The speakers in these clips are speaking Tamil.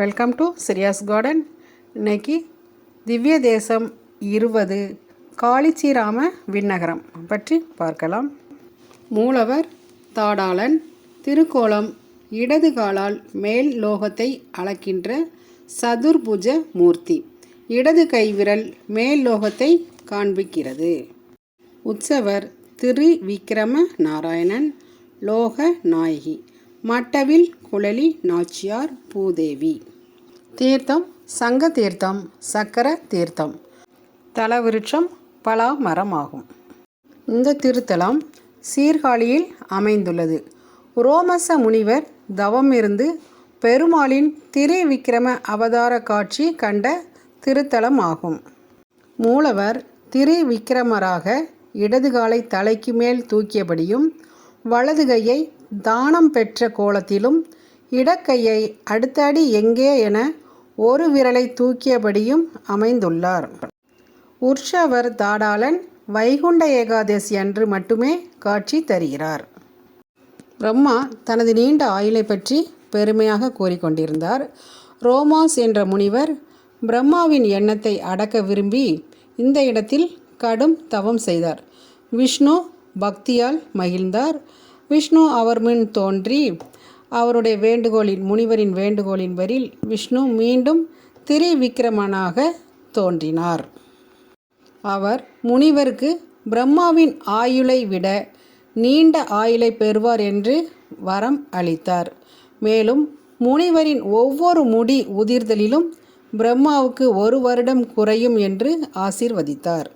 வெல்கம் டு சிரியாஸ் கார்டன் இன்னைக்கு திவ்ய தேசம் இருபது காளிச்சிராம விண்ணகரம் பற்றி பார்க்கலாம். மூலவர் தாடாளன் திருக்கோலம் இடது காலால் மேல் லோகத்தை அளக்கின்ற சதுர்புஜ மூர்த்தி. இடது கைவிரல் மேல் லோகத்தை காண்பிக்கிறது. உற்சவர் திரு விக்ரம நாராயணன் லோக நாயகி. மட்டவில் குழலி நாச்சியார் பூதேவி. தீர்த்தம் சங்க தீர்த்தம் சக்கர தீர்த்தம். தலவிருட்சம் பலா மரம் ஆகும் இந்த திருத்தலம் சீர்காழியில் அமைந்துள்ளது. ரோமச முனிவர் தவம் இருந்து பெருமாளின் திரிவிக்கிரம அவதார காட்சி கண்ட திருத்தலம் ஆகும் மூலவர் திரிவிக்ரமராக இடதுகாலை தலைக்கு மேல் தூக்கியபடியும் வலது கையை தானம் பெற்ற கோலத்திலும் இடக்கையை அடுத்தடி எங்கே என ஒரு விரலை தூக்கியபடியும் அமைந்துள்ளார். உற்சவர் தாடாளன் வைகுண்ட ஏகாதசி அன்று மட்டுமே காட்சி தருகிறார். பிரம்மா தனது நீண்ட ஆயுளை பற்றி பெருமையாக கூறிக்கொண்டிருந்தார் ரோமாஸ் என்ற முனிவர் பிரம்மாவின் எண்ணத்தை அடக்க விரும்பி இந்த இடத்தில் கடும் தவம் செய்தார். விஷ்ணு பக்தியால் மகிழ்ந்தார். விஷ்ணு அவர் முன் தோன்றி அவருடைய வேண்டுகோளின் முனிவரின் வேண்டுகோளின் வரில் விஷ்ணு மீண்டும் திரிவிக்ரமனாக தோன்றினார். அவர் முனிவருக்கு பிரம்மாவின் ஆயுளை விட நீண்ட ஆயுளை பெறுவார் என்று வரம் அளித்தார். மேலும் முனிவரின் ஒவ்வொரு முடி உதிர்தலிலும் பிரம்மாவுக்கு ஒரு வருடம் குறையும் என்று ஆசீர்வதித்தார்.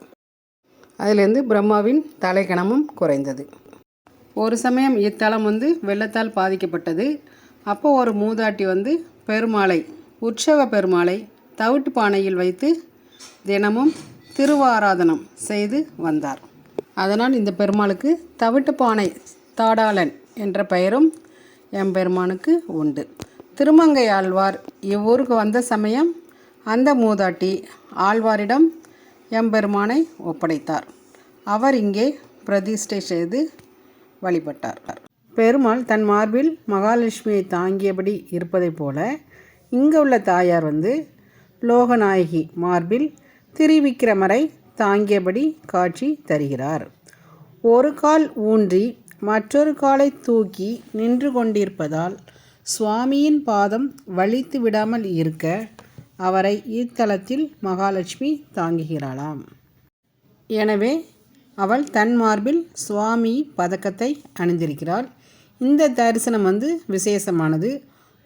அதிலிருந்து பிரம்மாவின் தலைக்கணமும் குறைந்தது. ஒரு சமயம் இத்தலம் வந்து வெள்ளத்தால் பாதிக்கப்பட்டது. அப்போ ஒரு மூதாட்டி வந்து பெருமாளை உற்சவ பெருமாளை தவிட்டு பானையில் வைத்து தினமும் திருவாராதனம் செய்து வந்தார். அதனால் இந்த பெருமாளுக்கு தவிட்டு பானை தாடாளன் என்ற பெயரும் எம்பெருமானுக்கு உண்டு. திருமங்கை ஆழ்வார் இவ்வூருக்கு வந்த சமயம் அந்த மூதாட்டி ஆழ்வாரிடம் எம்பெருமானை ஒப்படைத்தார். அவர் இங்கே பிரதிஷ்டை செய்து வழிபட்டார் பெருமாள் தன் மார்பில் மகாலட்சுமியை தாங்கியபடி இருப்பதைப் போல இங்கே உள்ள தாயார் வந்து லோகநாயகி மார்பில் திரிவிக்கிரமரை தாங்கியபடி காட்சி தருகிறார். ஒரு கால் ஊன்றி மற்றொரு காலை தூக்கி நின்று கொண்டிருப்பதால் சுவாமியின் பாதம் வலித்து விடாமல் இருக்க அவரை இத்தலத்தில் மகாலட்சுமி தாங்குகிறாளாம். எனவே அவள் தன் மார்பில் சுவாமி பதக்கத்தை அணிந்திருக்கிறாள். இந்த தரிசனம் வந்து விசேஷமானது.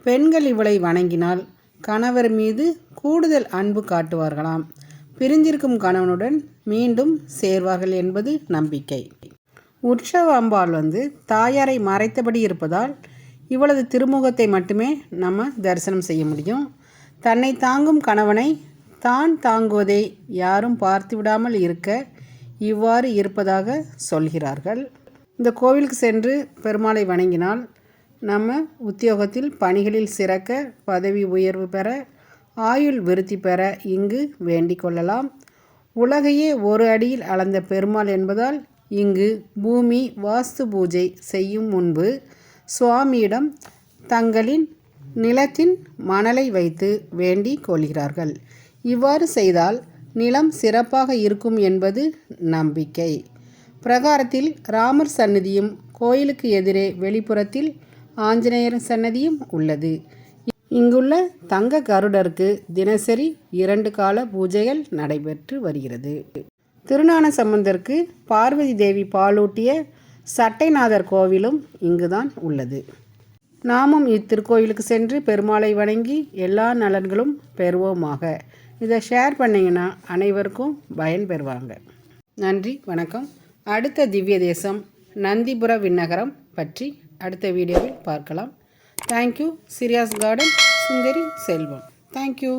பெண்கள் இவளை வணங்கினால் கணவர் மீது கூடுதல் அன்பு காட்டுவார்களாம். பிரிந்திருக்கும் கணவனுடன் மீண்டும் சேர்வார்கள் என்பது நம்பிக்கை. உற்சவ அம்பாள் வந்து தாயாரை மறைத்தபடி இருப்பதால் இவளது திருமுகத்தை மட்டுமே நம்ம தரிசனம் செய்ய முடியும். தன்னை தாங்கும் கணவனை தான் தாங்குவதை யாரும் பார்த்து விடாமல் இருக்க இவ்வாறு இருப்பதாக சொல்கிறார்கள். இந்த கோவிலுக்கு சென்று பெருமாளை வணங்கினால் நம்ம உத்தியோகத்தில் பணிகளில் சிறக்க பதவி உயர்வு பெற ஆயுள் விருத்தி பெற இங்கு வேண்டிக் கொள்ளலாம். உலகையே ஒரு அடியில் அளந்த பெருமாள் என்பதால் இங்கு பூமி வாஸ்து பூஜை செய்யும் முன்பு சுவாமியிடம் தங்களின் நிலத்தின் மணலை வைத்து வேண்டிக் கொள்கிறார்கள். இவ்வாறு செய்தால் நிலம் சிறப்பாக இருக்கும் என்பது நம்பிக்கை. பிரகாரத்தில் ராமர் சன்னதியும் கோயிலுக்கு எதிரே வெளிப்புறத்தில் ஆஞ்சநேயர் சன்னதியும் உள்ளது. இங்குள்ள தங்க கருடருக்கு தினசரி இரண்டு கால பூஜைகள் நடைபெற்று வருகிறது. திருநான சம்பந்தருக்கு பார்வதி தேவி பாலூட்டிய சட்டைநாதர் கோவிலும் இங்குதான் உள்ளது. நாமும் இத்திருக்கோயிலுக்கு சென்று பெருமாளை வணங்கி எல்லா நலன்களும் பெறுவோமாக. இதை ஷேர் பண்ணிங்கன்னா அனைவருக்கும் பயன் பெறுவாங்க. நன்றி வணக்கம். அடுத்த திவ்ய தேசம் நந்திபுர விண்ணகரம் பற்றி அடுத்த வீடியோவில் பார்க்கலாம். Thank you சிரியாஸ் garden Sundari Selvam thank you